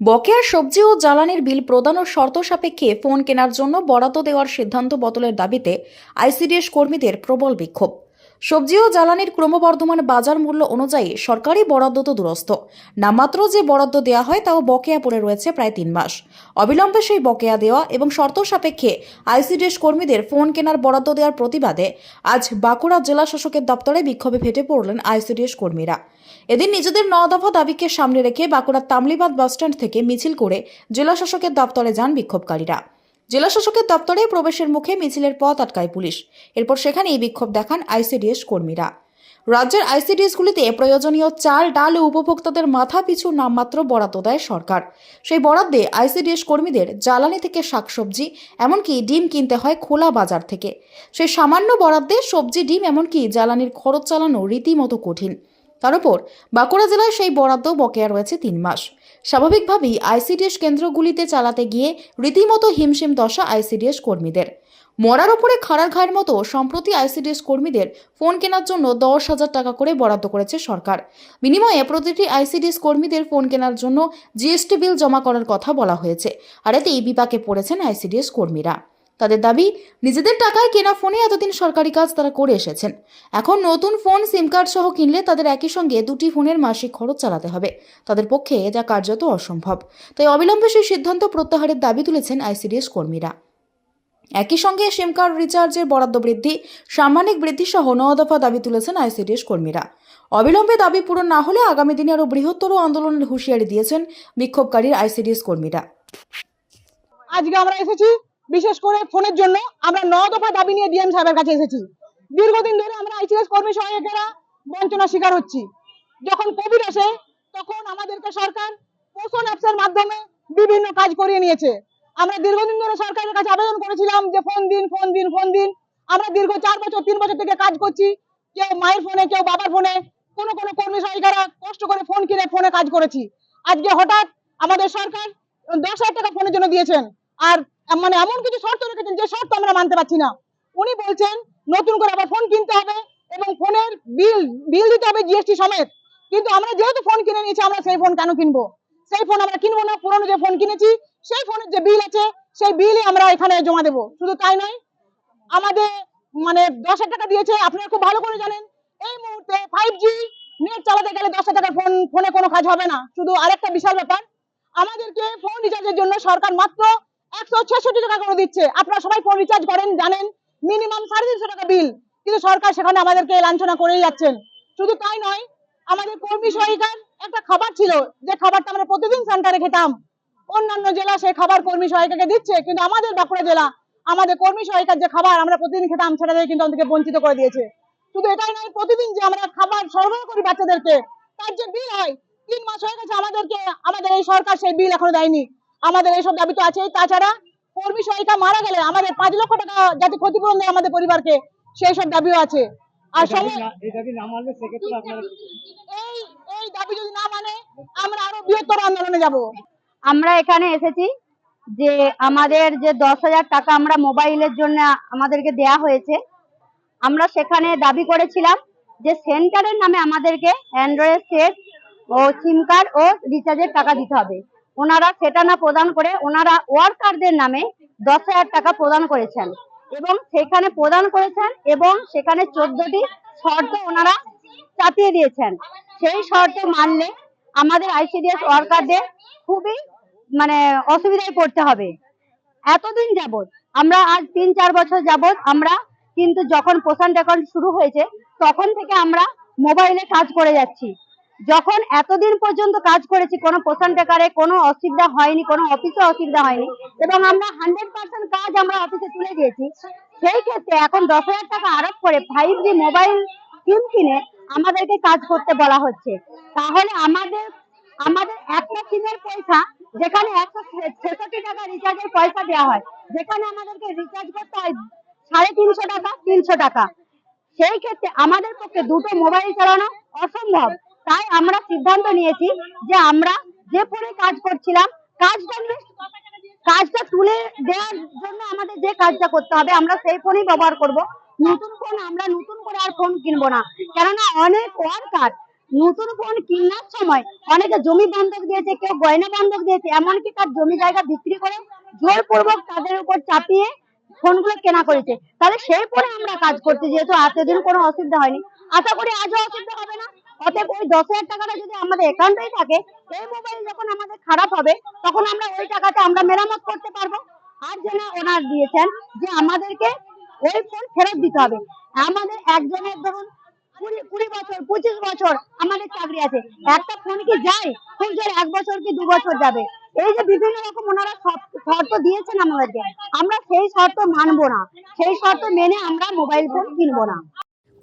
বকেয়ার সবজি ও জ্বালানির বিল প্রদান ও শর্ত সাপেক্ষে ফোন কেনার জন্য বরাদ্দ দেওয়ার সিদ্ধান্ত বদলের দাবিতে আইসিডিএস কর্মীদের প্রবল বিক্ষোভ। সবজি ও জ্বালানির ক্রমবর্ধমান বাজার মূল্য অনুযায়ী সরকারি বরাদ্দ তো দুরস্ত। নামমাত্র যে বরাদ্দ দেওয়া হয় তাও বকেয়া পড়ে রয়েছে প্রায় তিন মাস। অবিলম্বে সেই বকেয়া দেওয়া এবং শর্ত সাপেক্ষে আইসিডিএস কর্মীদের ফোন কেনার বরাদ্দ দেওয়ার প্রতিবাদে আজ বাঁকুড়া জেলা শাসকের দপ্তরে বিক্ষোভে ফেটে পড়লেন আইসিডিএস কর্মীরা। এদিন নিজেদের ন দফা দাবিকে সামনে রেখে বাঁকুড়ার তামলিবাদ বাসস্ট্যান্ড থেকে মিছিল করে জেলা শাসকের দপ্তরে যান বিক্ষোভকারীরা। জেলা শাসকের দপ্তরে প্রবেশের মুখে মিছিলের পথ আটকায় পুলিশ। এরপর সেখানেই বিক্ষোভ দেখান আইসিডিএস কর্মীরা। রাজ্যের আইসিডিএসগুলিতে প্রয়োজনীয় চাল, ডাল ও উপভোক্তাদের মাথা পিছু নামমাত্র বরাদ্দ দেয় সরকার। সেই বরাদ্দে আইসিডিএস কর্মীদের জ্বালানি থেকে শাকসবজি, এমনকি ডিম কিনতে হয় খোলা বাজার থেকে। সেই সামান্য বরাদ্দে সবজি, ডিম, এমনকি জ্বালানির খরচ চালানো রীতিমতো কঠিন। তার উপর বাঁকুড়া জেলায় সেই বরাদ্দ বকেয়া রয়েছে তিন মাস। স্বাভাবিকভাবেই আইসিডিএস কেন্দ্রগুলিতে চালাতে গিয়ে রীতিমতো হিমশিম দশা আইসিডিএস কর্মীদের। মরার ওপরে খাড়ার ঘায়ের মতো সম্প্রতি আইসিডিএস কর্মীদের ফোন কেনার জন্য দশ হাজার টাকা করে বরাদ্দ করেছে সরকার। বিনিময়ে প্রতিটি আইসিডিএস কর্মীদের ফোন কেনার জন্য জিএসটি বিল জমা করার কথা বলা হয়েছে, আর এতেই বিপাকে পড়েছেন আইসিডিএস কর্মীরা। তাদের দাবি, নিজেদের টাকায় কেনা ফোনে এতদিন সরকারি কাজ তারা করে এসেছেন। এখন নতুন ফোন, সিম কার্ড সহ কিনলে তাদের একই সঙ্গে দুটি ফোনের মাসিক খরচ চালাতে হবে। তাদের পক্ষে যা কার্যত অসম্ভব। তাই অবিলম্বে সেই সিদ্ধান্ত প্রত্যাহারের দাবি তুলেছেন আইসিডিএস কর্মীরা। একই সঙ্গে সিম কার্ড রিচার্জের বরাদ্দ বৃদ্ধি, সাম্মানিক বৃদ্ধি সহ ন দফা দাবি তুলেছেন আইসিডিএস কর্মীরা। অবিলম্বে দাবি পূরণ না হলে আগামী দিনে আরও বৃহত্তর আন্দোলনের হুঁশিয়ারি দিয়েছেন বিক্ষোভকারীর আইসিডিএস কর্মীরা। আজকে আমরা এসেছি বিশেষ করে ফোনের জন্য আমরা ন দফা দাবি নিয়ে ডিএম সাহেবের কাছে এসেছি। দীর্ঘদিন ধরে আমরা আইসিএস কর্মী সহায়কেরা বঞ্চনার শিকার হচ্ছি। যখন কোভিড আসে, তখন আমাদেরকে সরকার পোষণ অ্যাপসের মাধ্যমে বিভিন্ন কাজ করিয়ে নিয়েছে। আমরা দীর্ঘদিন ধরে সরকারের কাছে আবেদন করেছিলাম যে ফোন দিন ফোন দিন ফোন দিন। আমরা দীর্ঘ চার বছর, তিন বছর থেকে কাজ করছি। কেউ মায়ের ফোনে, কেউ বাবার ফোনে। কোনো কোনো কর্মী সহায়িকারা কষ্ট করে ফোন কিনে ফোনে কাজ করেছি। আজকে হঠাৎ আমাদের সরকার দশ হাজার টাকা ফোনের জন্য দিয়েছেন। আর মানে এমন কিছু শর্ত রেখেছেন যে শর্ত আমরা মানতে পারছি না। উনি বলছেন, নতুন করে আবার ফোন কিনতে হবে এবং ফোনের বিল বিল দিতে হবে জিএসটি সমেত। কিন্তু আমরা যেহেতু ফোন কিনে নিয়েছি, আমরা সেই ফোন কেন কিনবো? সেই ফোন আমরা কিনবো না, পুরনো যে ফোন কিনেছি, সেই ফোনের যে বিল আছে, সেই বিলই আমরা এখানে জমা দেবো। শুধু তাই নয়, আমাদের মানে দশ টাকা দিয়েছে, আপনারা খুব ভালো করে জানেন, এই মুহূর্তে ফাইভ জি নেট চালাতে গেলে দশ টাকার ফোন ফোনে কোনো কাজ হবে না। শুধু আরেকটা বিশাল ব্যাপার, আমাদেরকে ফোন রিচার্জের জন্য সরকার মাত্র একশো ছেষট্টি টাকা করে দিচ্ছে। আপনারা সবাই ফোন রিচার্জ করেন, জানেন মিনিমাম সাড়ে তিনশো টাকা বিল কিন্তু সরকার সেখানে আমাদেরকে লাঞ্ছনা করেই যাচ্ছেন। শুধু তাই নয়, আমাদের কর্মী সহায়িকার একটা খাবার ছিল, যে খাবারটা আমরা প্রতিদিন সেন্টারে খেতাম। অন্যান্য জেলা সেই খাবার কর্মী সহায়িকাকে দিচ্ছে, কিন্তু আমাদের বাঁকুড়া জেলা, আমাদের কর্মী সহায়িকার যে খাবার আমরা প্রতিদিন খেতাম, সেটা কিন্তু আমাদেরকে বঞ্চিত করে দিয়েছে। শুধু এটাই নয়, প্রতিদিন যে আমরা খাবার সরবরাহ করি বাচ্চাদেরকে, তার যে বিল হয়, তিন মাস হয়ে গেছে আমাদেরকে, আমাদের এই সরকার সেই বিল এখনও দেয়নি। আমাদের এইসব দাবি তো আছেই। তাছাড়া কর্মী সহায়িকা মারা গেলে আমাদের পাঁচ লক্ষ টাকা যাতে ক্ষতিপূরণ দেয় আমাদের পরিবারকে সেই সব দাবিও আছে। আর এই এই দাবি যদি না মানে আমরা আরও বৃহত্তর আন্দোলনে যাব। আমরা এখানে এসেছি যে আমাদের যে দশ হাজার টাকা আমরা মোবাইলের জন্য আমাদেরকে দেয়া হয়েছে আমরা সেখানে দাবি করেছিলাম যে সেন্টারের নামে আমাদেরকে অ্যান্ড্রয়েড সেট ও সিম কার্ড ও রিচার্জের টাকা দিতে হবে। ওনারা সেটা না প্রদান করে, ওনারা ওয়ার্কারদের নামে দশ হাজার টাকা প্রদান করেছেন। এবং সেখানে প্রদান করেছেন এবং সেখানে চোদ্দটি শর্ত ওনারা চাপিয়ে দিয়েছেন। সেই শর্ত মানলে আমাদের আইসিডিএস ওয়ার্কারদের খুবই মানে অসুবিধায় পড়তে হবে। এতদিন যাবৎ, আমরা আজ তিন চার বছর যাবত আমরা কিন্তু যখন পোষণ অ্যাকাউন্ট শুরু হয়েছে, তখন থেকে আমরা মোবাইলে কাজ করে যাচ্ছি। যখন এতদিন পর্যন্ত কাজ করেছি, কোনো টেকারে কোনো অসুবিধা হয়নি, কোনো অফিসে অসুবিধা হয়নি, এবং আমরা হান্ড্রেড পার্সেন্ট কাজ আমরা অফিসে তুলে দিয়েছি, সেই ক্ষেত্রে এখন দশ হাজার টাকা আরোপ করে ফাইভ জি মোবাইল সিম কিনে আমাদেরকে কাজ করতে বলা হচ্ছে। তাহলে আমাদের আমাদের একটা সিমের পয়সা, যেখানে একশো ছেষট্টি টাকা রিচার্জের পয়সা দেওয়া হয়, যেখানে আমাদেরকে রিচার্জ করতে হয় সাড়ে তিনশো টাকা তিনশো টাকা। সেই ক্ষেত্রে আমাদের পক্ষে দুটো মোবাইল চালানো অসম্ভব। তাই আমরা সিদ্ধান্ত নিয়েছি যে আমরা যে ফোনে কাজ করছিলাম, কাজটা কাজটা তুলে দেওয়ার জন্য আমাদের যে কাজটা করতে হবে, আমরা সেই ফোনই ব্যবহার করব। নতুন ফোন আমরা নতুন করে আর ফোন কিনবো না। কেননা অনেক ওয়ার্কার নতুন ফোন কেনার সময় অনেকে জমি বন্ধক দিয়েছে, কেউ গয়না বন্ধক দিয়েছে, এমনকি তার জমি জায়গা বিক্রি করে জোরপূর্বক তাদের উপর চাপিয়ে ফোনগুলো কেনা করেছে। তাহলে সেই ফোনে আমরা কাজ করছি, যেহেতু এতদিন কোনো অসুবিধা হয়নি। আশা করি আজও অসুবিধা হবে না। অতএব ওই দশ হাজার টাকাটা যদি আমাদের অ্যাকাউন্টেই থাকে, এই মোবাইল যখন আমাদের খারাপ হবে, তখন আমরা ওই টাকাতে আমরা মেরামত করতে পারব। আর যেন ওনার দিয়েছেন যে আমাদেরকে ওই ফোন ফেরত দিতে হবে। আমাদের একজনের ধরুন কুড়ি কুড়ি বছর, পঁচিশ বছর আমাদের চাকরি আছে। একটা ফোন কি যায়? খুব জোর এক বছর কি দু বছর যাবে? এই যে বিভিন্ন রকম ওনারা শর্ত দিয়েছেন আমাদেরকে। আমরা সেই শর্ত মানবো না। সেই শর্ত মেনে আমরা মোবাইল ফোন কিনবো না।